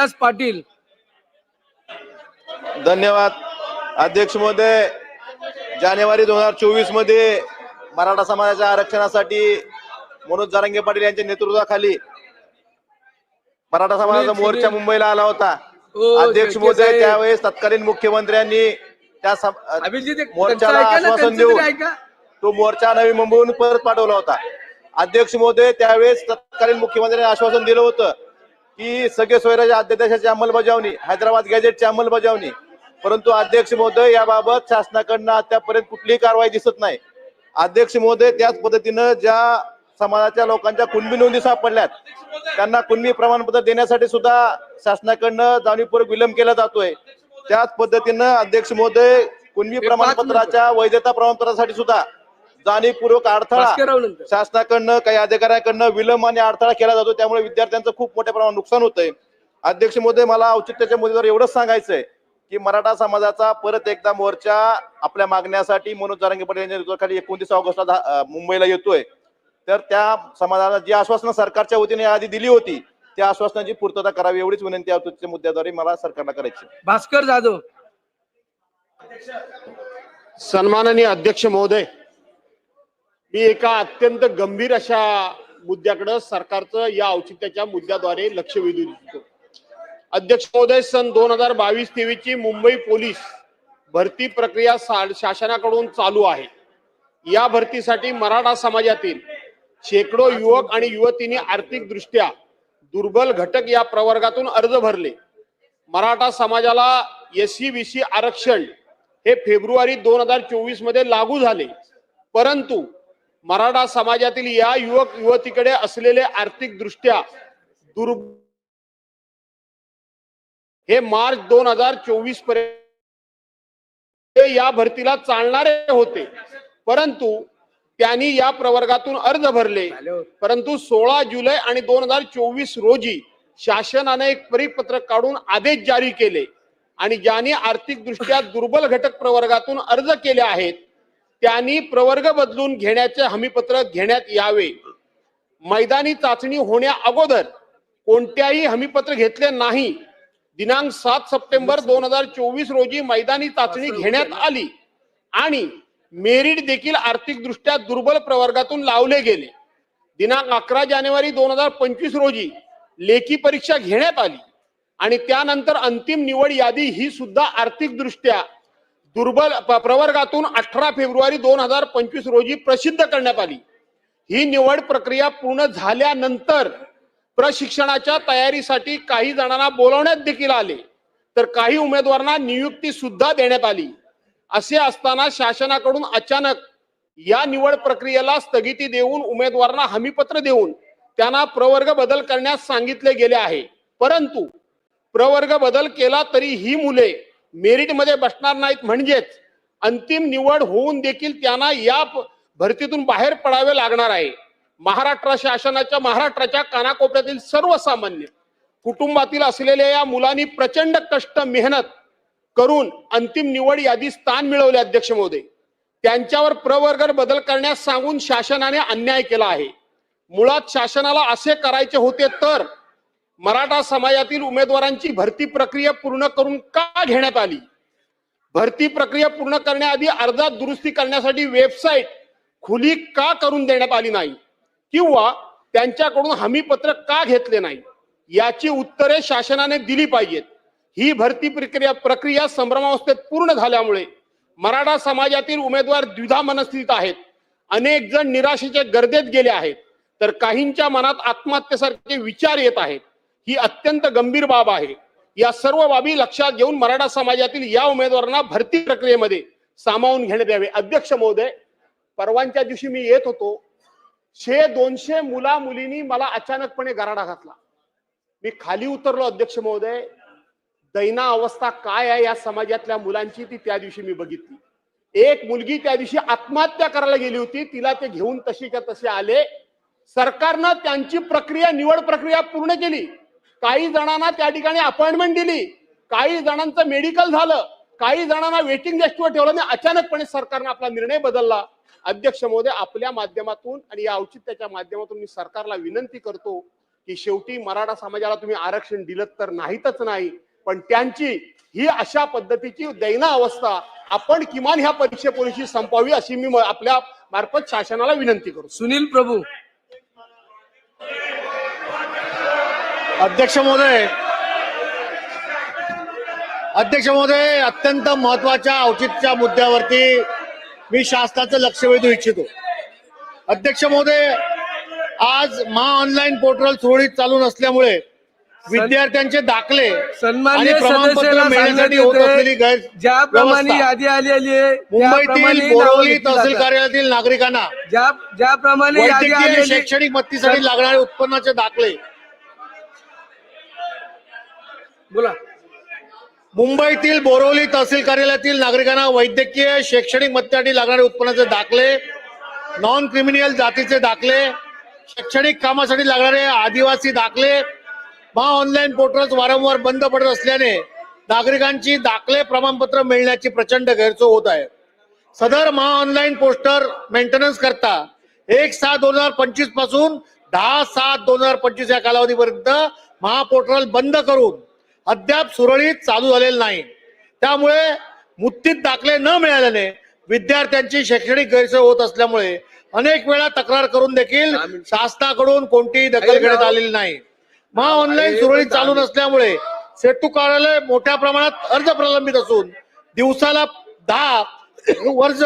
विलास पाटील. धन्यवाद. अध्यक्ष महोदय जानेवारी दोन हजार चोवीसमध्ये मराठा समाजाच्या आरक्षणासाठी मनोज जारंगे पाटील यांच्या नेतृत्वाखाली मराठा समाजाचा मोर्चा मुंबईला आला होता. हो, अध्यक्ष महोदय. त्यावेळेस तत्कालीन मुख्यमंत्र्यांनी त्या मोर्चाला आश्वासन देऊन. तो मोर्चा नवी मुंबईहून परत पाठवला होता. अध्यक्ष महोदय त्यावेळेस तत्कालीन मुख्यमंत्र्यांनी आश्वासन दिलं होतं. की सगळे सोयराच्या अध्यादेशाची अंमलबजावणी हैदराबाद गॅजेटची अंमलबजावणी. परंतु अध्यक्ष महोदय याबाबत शासनाकडनं अद्यापर्यंत कुठलीही कारवाई दिसत नाही. अध्यक्ष महोदय त्याच पद्धतीनं ज्या समाजाच्या लोकांच्या कुणबी नोंदी सापडल्यात त्यांना कुणबी प्रमाणपत्र देण्यासाठी सुद्धा शासनाकडनं जाणीवपूर्वक विलंब केला जातोय. त्याच पद्धतीनं अध्यक्ष महोदय कुणबी प्रमाणपत्राच्या वैधता प्रमाणपत्रासाठी सुद्धा जाणीवपूर्वक अडथळा शासनाकडनं काही अधिकाऱ्याकडनं विलंब आणि अडथळा केला जातो. त्यामुळे विद्यार्थ्यांचं खूप मोठ्या प्रमाणात नुकसान होतंय. अध्यक्ष महोदय मला औचित्याच्या मुद्द्यावर एवढंच सांगायचंय की मराठा समाजाचा परत एकदा मोर्चा आपल्या मागण्यासाठी मनोज जारंगे पाटील यांच्या नेतृत्वाखाली एकोणतीस ऑगस्टला मुंबईला येतोय. तर त्या समाजाला जी आश्वासनं सरकारच्या वतीने आधी दिली होती त्या आश्वासनाची पूर्तता करावी एवढीच विनंती औचित्य मुद्द्याद्वारे मला सरकारला करायची. भास्कर जाधव. सन्माननीय अध्यक्ष महोदय मी एका अत्यंत गंभीर अशा मुद्द्याकडं सरकारचं या औचित्याच्या मुद्द्याद्वारे लक्ष वेधू इच्छितो अध्यक्ष महोदय सन दोन हजार बावीस तेवीसची मुंबई पोलीस भरती प्रक्रिया शासनाकडून चालू आहे. या भरतीसाठी मराठा समाजातील शेकडो युवक आणि युवतींनी आर्थिक दृष्ट्या दुर्बल घटक या प्रवर्गातून अर्ज भरले. मराठा समाजाला एस सी बी सी आरक्षण हे फेब्रुवारी दोन हजार चोवीसमध्ये लागू झाले. परंतु मराठा समाजातील या युवक युवतीकडे असलेले आर्थिक दृष्ट्या दुर् हे मार्च दोन हजार चोवीसपर्यंत या भरतीला चालणारे होते. परंतु त्यांनी या प्रवर्गातून अर्ज भरले. परंतु सोळा जुलै आणि दोन हजार चोवीस रोजी शासनाने एक परिपत्रक काढून आदेश जारी केले आणि ज्यांनी आर्थिक दृष्ट्या दुर्बल घटक प्रवर्गातून अर्ज केले आहेत त्यांनी प्रवर्ग बदलून घेण्याचे हमीपत्र घेण्यात यावे. मैदानी चाचणी होण्या अगोदर कोणत्याही हमीपत्र घेतले नाही. दिनांक सात सप्टेंबर दोन हजार चोवीस रोजी मैदानी चाचणी घेण्यात आली आणि मेरिट देखील आर्थिक दृष्ट्या दुर्बल प्रवर्गातून लावले गेले. दिनांक अकरा जानेवारी दोन हजार पंचवीस रोजी लेखी परीक्षा घेण्यात आली आणि त्यानंतर अंतिम निवड यादी ही सुद्धा आर्थिक दृष्ट्या दुर्बल प्रवर्गातून अठरा फेब्रुवारी दोन हजार पंचवीस रोजी प्रसिद्ध करण्यात आली. ही निवड प्रक्रिया पूर्ण झाल्यानंतर प्रशिक्षणाच्या तयारीसाठी काही जणांना बोलवण्यात देखील आले. तर काही उमेदवारांना नियुक्ती सुद्धा देण्यात आली. असे असताना शासनाकडून अचानक या निवड प्रक्रियेला स्थगिती देऊन उमेदवारांना हमीपत्र देऊन त्यांना प्रवर्ग बदल करण्यास सांगितले गेले आहे. परंतु प्रवर्ग बदल केला तरी ही मुले मेरिटमध्ये बसणार नाहीत म्हणजेच अंतिम निवड होऊन देखील त्यांना या भरतीतून बाहेर पडावे लागणार आहे. महाराष्ट्र शासनाच्या महाराष्ट्राच्या कानाकोपऱ्यातील सर्वसामान्य कुटुंबातील असलेल्या या मुलांनी प्रचंड कष्ट मेहनत करून अंतिम निवड यादी स्थान मिळवले अध्यक्ष महोदय. त्यांच्यावर प्रवर्ग बदल करण्यास सांगून शासनाने अन्याय केला आहे. मुळात शासनाला असे करायचे होते तर मराठा समाजातील उमेदवारांची भरती प्रक्रिया पूर्ण करून का घेण्यात आली? भरती प्रक्रिया पूर्ण करण्याआधी अर्जात दुरुस्ती करण्यासाठी वेबसाईट खुली का करून देण्यात आली नाही? किंवा त्यांच्याकडून हमीपत्र का घेतले नाही? याची उत्तरे शासनाने दिली पाहिजेत. ही भरती प्रक्रिया प्रक्रिया संभ्रमावस्थेत पूर्ण झाल्यामुळे मराठा समाजातील उमेदवार द्विधा मनस्थितीत आहेत. अनेक जण निराशेच्या गर्देत गेले आहेत. तर काहींच्या मनात आत्महत्येसारखे विचार येत आहेत. ही अत्यंत गंभीर बाब आहे. या सर्व बाबी लक्षात घेऊन मराठा समाजातील या उमेदवारांना भरती प्रक्रियेमध्ये सामावून घेण्यात यावे. अध्यक्ष महोदय परवांच्या दिवशी मी येत होतो. शे दोनशे मुला मुलींनी मला अचानकपणे गराडा घातला. मी खाली उतरलो अध्यक्ष महोदय. दैना अवस्था काय आहे या समाजातल्या मुलांची ती त्या दिवशी मी बघितली. एक मुलगी त्या दिवशी आत्महत्या करायला गेली होती. तिला ते घेऊन तशीच्या तसे आले. सरकारनं त्यांची प्रक्रिया निवड प्रक्रिया पूर्ण केली. काही जणांना त्या ठिकाणी अपॉइंटमेंट दिली. काही जणांचं मेडिकल झालं. काही जणांना वेटिंग लिस्टवर ठेवलं. आणि अचानकपणे सरकारनं आपला निर्णय बदलला. अध्यक्ष महोदय आपल्या माध्यमातून आणि या औचित्याच्या माध्यमातून मी सरकारला विनंती करतो की शेवटी मराठा समाजाला तुम्ही आरक्षण दिलं तर नाहीतच नाही पण त्यांची ही अशा पद्धतीची दैना अवस्था आपण किमान ह्या परीक्षेपोलीशी संपावी अशी मी आपल्या मार्फत शासनाला विनंती करू. सुनील प्रभू अध्यक्ष महोदय अध्यक्ष महोदय अत्यंत महत्त्वाच्या औचित्याच्या मुद्द्यावरती मी शासनाचं लक्ष वेधू इच्छितो अध्यक्ष महोदय आज महा ऑनलाईन पोर्टल सुरळीत चालू नसल्यामुळे विद्यार्थ्यांचे दाखले सन्मान्य आणि प्रमाणपत्र मिळण्यासाठी होत असलेली ज्याप्रमाणे. यादी आलेली आहे मुंबईतील बोरवली तहसील. कार्यालयातील नागरिकांना ज्या ज्याप्रमाणे शैक्षणिक मत्तीसाठी लागणारे उत्पन्नाचे दाखले बोला. मुंबईतील बोरवली तहसील कार्यालयातील नागरिकांना वैद्यकीय शैक्षणिक मत्त्यासाठी लागणारे उत्पन्नाचे दाखले नॉन क्रिमिनल जातीचे दाखले शैक्षणिक कामासाठी लागणारे आदिवासी दाखले महा ऑनलाईन पोर्टल्स वारंवार बंद पडत असल्याने नागरिकांची दाखले प्रमाणपत्र मिळण्याची प्रचंड गैरसोय होत आहे. सदर महा ऑनलाईन पोस्टर मेंटेनन्स करता एक सात दोन हजार पंचवीसपासून दहा सात दोन हजार पंचवीस या कालावधीपर्यंत महापोर्टल बंद करून अद्याप सुरळीत चालू झालेलं नाही. त्यामुळे मुत्तीत दाखले न मिळाल्याने विद्यार्थ्यांची शैक्षणिक गैरसोय होत असल्यामुळे अनेक वेळा तक्रार करून देखील शासनाकडून कोणतीही दखल घेण्यात आलेली नाही. महा ऑनलाईन सुरळीत चालू नसल्यामुळे सेतू कार्यालय मोठ्या प्रमाणात अर्ज प्रलंबित असून दिवसाला दहा वर्ष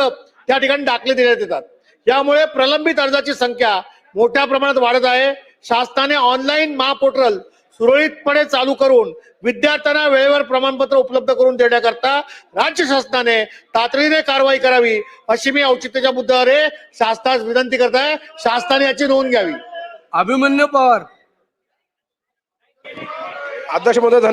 त्या ठिकाणी दाखले देण्यात येतात. यामुळे प्रलंबित अर्जाची संख्या मोठ्या प्रमाणात वाढत आहे. शासनाने ऑनलाईन महापोर्टल सुरळीतपणे चालू करून विद्यार्थ्यांना वेळेवर प्रमाणपत्र उपलब्ध करून देण्याकरता राज्य शासनाने तातडीने कारवाई करावी अशी मी औचित्याच्या मुद्द्यावर शासनास विनंती करत आहे. शासनाने याची नोंद घ्यावी. अभिमन्यू पवार. अध्यक्ष महोदय